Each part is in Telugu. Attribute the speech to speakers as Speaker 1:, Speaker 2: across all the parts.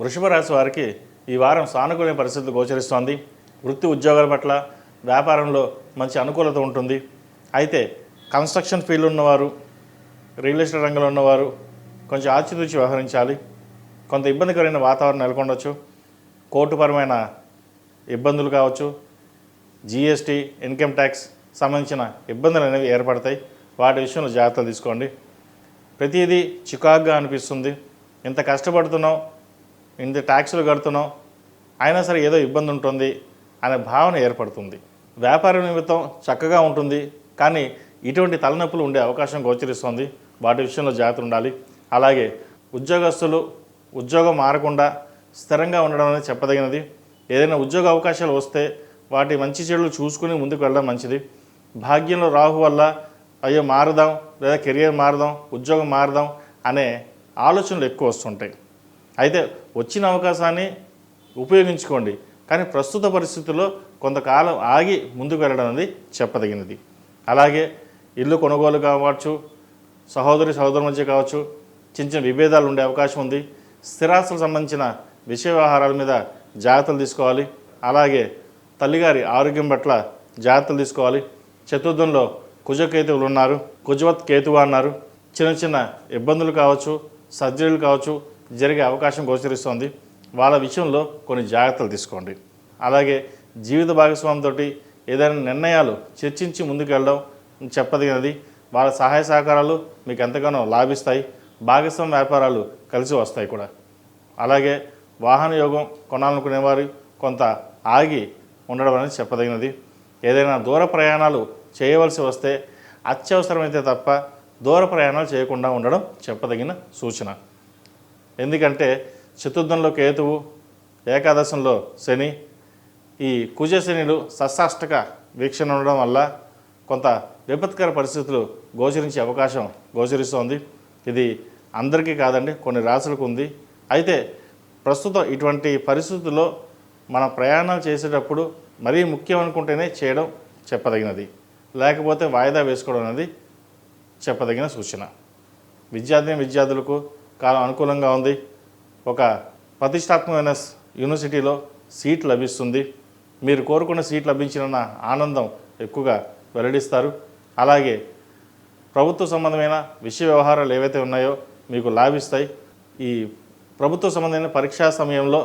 Speaker 1: వృషభ రాశి వారికి ఈ వారం సానుకూల పరిస్థితులు గోచరిస్తోంది. వృత్తి ఉద్యోగాల పట్ల వ్యాపారంలో మంచి అనుకూలత ఉంటుంది. అయితే కన్స్ట్రక్షన్ ఫీల్డ్ ఉన్నవారు రియల్ ఎస్టేట్ రంగంలో ఉన్నవారు కొంచెం ఆచితూచి వ్యవహరించాలి. కొంత ఇబ్బందికరమైన వాతావరణం నెలకొండొచ్చు కోర్టుపరమైన ఇబ్బందులు కావచ్చు. జిఎస్టీ ఇన్కమ్ ట్యాక్స్ సంబంధించిన ఇబ్బందులు అనేవి ఏర్పడతాయి. వాటి విషయంలో జాగ్రత్తలు తీసుకోండి. ప్రతిదీ చికాగ్గా అనిపిస్తుంది. ఇంత కష్టపడుతున్నాం ఇంత ట్యాక్సులు కడుతున్నాం అయినా సరే ఏదో ఇబ్బంది ఉంటుంది అనే భావన ఏర్పడుతుంది. వ్యాపార నిమిత్తం చక్కగా ఉంటుంది కానీ ఇటువంటి తలనొప్పులు ఉండే అవకాశం గోచరిస్తుంది. వాటి విషయంలో జాగ్రత్త ఉండాలి. అలాగే ఉద్యోగస్తులు ఉద్యోగం మారకుండా స్థిరంగా ఉండడం అనేది చెప్పదగినది. ఏదైనా ఉద్యోగ అవకాశాలు వస్తే వాటి మంచి చెడులు చూసుకుని ముందుకు వెళ్ళడం మంచిది. భాగ్యంలో రాహు వల్ల అయ్యో మారుదాం లేదా కెరియర్ మారుదాం ఉద్యోగం మారుదాం అనే ఆలోచనలు ఎక్కువ వస్తుంటాయి. అయితే వచ్చిన అవకాశాన్ని ఉపయోగించుకోండి. కానీ ప్రస్తుత పరిస్థితుల్లో కొంతకాలం ఆగి ముందుకు వెళ్ళడం అనేది చెప్పదగినది. అలాగే ఇల్లు కొనుగోలు కావచ్చు సహోదరి సహోదరు మధ్య కావచ్చు చిన్న చిన్న విభేదాలు ఉండే అవకాశం ఉంది. స్థిరాస్తులకు సంబంధించిన విషయ వ్యవహారాల మీద జాగ్రత్తలు తీసుకోవాలి. అలాగే తల్లిగారి ఆరోగ్యం పట్ల జాగ్రత్తలు తీసుకోవాలి. చతుర్థంలో కుజకేతువులు ఉన్నారు కుజవత్ కేతువు అన్నారు. చిన్న చిన్న ఇబ్బందులు కావచ్చు సర్జరీలు కావచ్చు జరిగే అవకాశం గోచరిస్తోంది. వాళ్ళ విషయంలో కొన్ని జాగ్రత్తలు తీసుకోండి. అలాగే జీవిత భాగస్వామితో ఏదైనా నిర్ణయాలు చర్చించి ముందుకెళ్ళడం చెప్పదగినది. వాళ్ళ సహాయ సహకారాలు మీకు ఎంతగానో లాభిస్తాయి. భాగస్వామ్య వ్యాపారాలు కలిసి వస్తాయి కూడా. అలాగే వాహన యోగం కొనాలనుకునేవారు కొంత ఆగి ఉండడం అనేది చెప్పదగినది. ఏదైనా దూర ప్రయాణాలు చేయవలసి వస్తే అత్యవసరమైతే తప్ప దూర ప్రయాణాలు చేయకుండా ఉండడం చెప్పదగిన సూచన. ఎందుకంటే చతుర్థంలో కేతువు ఏకాదశంలో శని. ఈ కుజ సస్సాష్టక వీక్షణ ఉండడం వల్ల కొంత విపత్కర పరిస్థితులు గోచరించే అవకాశం గోచరిస్తోంది. ఇది అందరికీ కాదండి కొన్ని రాసులకు ఉంది. అయితే ప్రస్తుతం ఇటువంటి పరిస్థితుల్లో మన ప్రయాణాలు చేసేటప్పుడు మరీ ముఖ్యం అనుకుంటేనే చేయడం చెప్పదగినది. లేకపోతే వాయిదా వేసుకోవడం అనేది చెప్పదగిన సూచన. విద్యార్థిని విద్యార్థులకు కాలం అనుకూలంగా ఉంది. ఒక ప్రతిష్టాత్మకమైన యూనివర్సిటీలో సీట్ లభిస్తుంది. మీరు కోరుకున్న సీట్ లభించిన ఆనందం ఎక్కువగా వెల్లడిస్తారు. అలాగే ప్రభుత్వ సంబంధమైన విషయ వ్యవహారాలు ఏవైతే ఉన్నాయో మీకు లాభిస్తాయి. ఈ ప్రభుత్వ సంబంధమైన పరీక్షా సమయంలో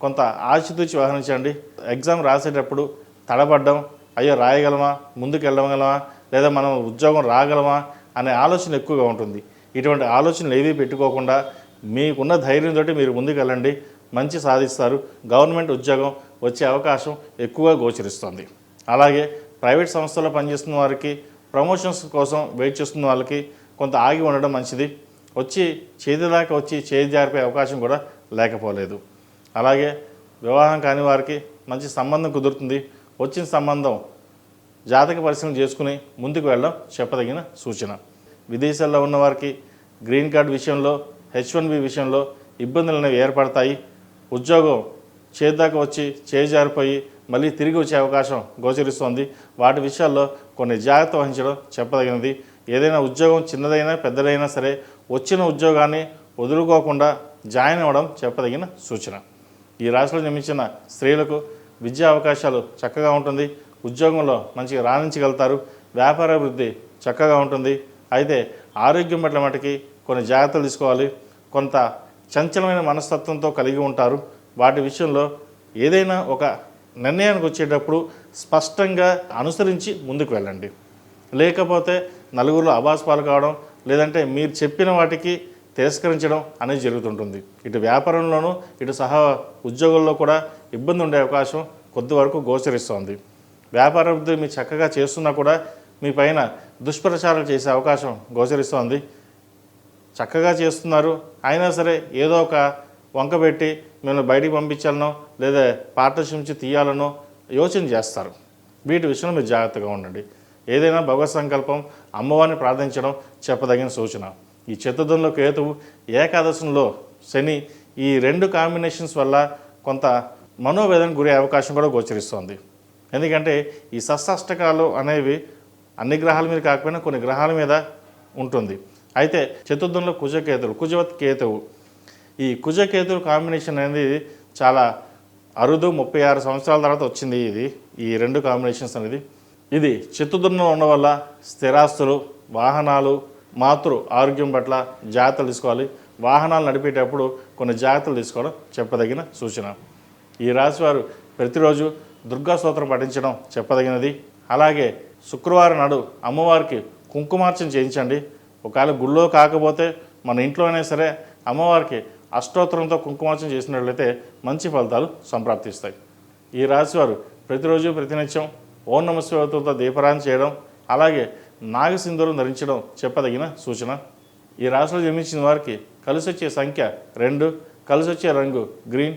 Speaker 1: కొంత ఆచితూచి వ్యవహరించండి. ఎగ్జామ్ రాసేటప్పుడు తడబడ్డం అయ్యో రాయగలమా ముందుకు వెళ్ళగలమా లేదా మనం ఉద్యోగం రాగలమా అనే ఆలోచన ఎక్కువగా ఉంటుంది. ఇటువంటి ఆలోచనలు ఏవీ పెట్టుకోకుండా మీకున్న ధైర్యంతో మీరు ముందుకెళ్ళండి. మంచి సాధిస్తారు. గవర్నమెంట్ ఉద్యోగం వచ్చే అవకాశం ఎక్కువగా గోచరిస్తుంది. అలాగే ప్రైవేట్ సంస్థల్లో పనిచేస్తున్న వారికి ప్రమోషన్స్ కోసం వెయిట్ చేస్తున్న వాళ్ళకి కొంత ఆగి ఉండడం మంచిది. వచ్చి చేతి దాకా వచ్చి చేతి జారిపోయే అవకాశం కూడా లేకపోలేదు. అలాగే వివాహం కాని వారికి మంచి సంబంధం కుదురుతుంది. వచ్చిన సంబంధం జాతక పరిశీలన చేసుకుని ముందుకు వెళ్ళడం చెప్పదగిన సూచన. విదేశాల్లో ఉన్నవారికి గ్రీన్ కార్డ్ విషయంలో హెచ్ వన్ బి విషయంలో ఇబ్బందులు అనేవి ఏర్పడతాయి. ఉద్యోగం చేద్దాకా వచ్చి చేజారిపోయి మళ్ళీ తిరిగి వచ్చే అవకాశం గోచరిస్తోంది. వాటి విషయాల్లో కొన్ని జాగ్రత్త వహించడం చెప్పదగినది. ఏదైనా ఉద్యోగం చిన్నదైనా పెద్దదైనా సరే వచ్చిన ఉద్యోగాన్ని వదులుకోకుండా జాయిన్ అవ్వడం చెప్పదగిన సూచన. ఈ రాశిలో జన్మించిన స్త్రీలకు విద్యా అవకాశాలు చక్కగా ఉంటుంది. ఉద్యోగంలో మంచిగా రాణించగలుగుతారు. వ్యాపార అభివృద్ధి చక్కగా ఉంటుంది. అయితే ఆరోగ్యం పట్ల మటుకి కొన్ని జాగ్రత్తలు తీసుకోవాలి. కొంత చంచలమైన మనస్తత్వంతో కలిగి ఉంటారు. వాటి విషయంలో ఏదైనా ఒక నిర్ణయానికి వచ్చేటప్పుడు స్పష్టంగా అనుసరించి ముందుకు వెళ్ళండి. లేకపోతే నలుగురిలో అభాస్పాలు కావడం లేదంటే మీరు చెప్పిన వాటికి తిరస్కరించడం అనేది జరుగుతుంటుంది. ఇటు వ్యాపారంలోనూ ఇటు సహా ఉద్యోగుల్లో కూడా ఇబ్బంది ఉండే అవకాశం కొద్ది వరకు గోచరిస్తోంది. వ్యాపార అభివృద్ధి మీరు చక్కగా చేస్తున్నా కూడా మీ పైన దుష్ప్రచారం చేసే అవకాశం గోచరిస్తోంది. చక్కగా చేస్తున్నారు. అయినా సరే ఏదో ఒక వంక పెట్టి మిమ్మల్ని బయటికి పంపించాలనో లేదా పార్ట్నర్షిప్ నుంచి తీయాలనో యోచన చేస్తారు. వీటి విషయంలో మీరు జాగ్రత్తగా ఉండండి. ఏదైనా భగవత్ సంకల్పం అమ్మవారిని ప్రార్థించడం చెప్పదగిన సూచన. ఈ చిత్తదంలో కేతువు ఏకాదశంలో శని ఈ రెండు కాంబినేషన్స్ వల్ల కొంత మనోవేదన గురే అవకాశం కూడా గోచరిస్తోంది. ఎందుకంటే ఈ సస్సాష్టకాలు అనేవి అన్ని గ్రహాల మీద కాకపోయినా కొన్ని గ్రహాల మీద ఉంటుంది. అయితే చతుర్థంలో కుజకేతువు కుజవత్ కేతువు. ఈ కుజకేతువు కాంబినేషన్ అనేది చాలా అరుదు ముప్పై ఆరు సంవత్సరాల తర్వాత వచ్చింది ఇది ఈ రెండు కాంబినేషన్స్ అనేది. ఇది చిత్తుదున్నం ఉండడం వల్ల స్థిరాస్తులు వాహనాలు మాతృ ఆరోగ్యం పట్ల జాగ్రత్తలు తీసుకోవాలి. వాహనాలు నడిపేటప్పుడు కొన్ని జాగ్రత్తలు తీసుకోవడం చెప్పదగిన సూచన. ఈ రాశివారు ప్రతిరోజు దుర్గా స్తోత్రం పఠించడం చెప్పదగినది. అలాగే శుక్రవారం నాడు అమ్మవారికి కుంకుమార్చన చేయించండి. ఒకవేళ గుళ్ళో కాకపోతే మన ఇంట్లోనే సరే అమ్మవారికి అష్టోత్తరంతో కుంకుమార్చన చేసినట్లయితే మంచి ఫలితాలు సంప్రాప్తిస్తాయి. ఈ రాశివారు ప్రతిరోజు ప్రతినిత్యం ఓం నమ శివతో దీపరాన్ని చేయడం అలాగే నాగసింధూరం ధరించడం చెప్పదగిన సూచన. ఈ రాశిలో జన్మించిన వారికి కలిసి వచ్చే సంఖ్య రెండు కలిసి వచ్చే రంగు గ్రీన్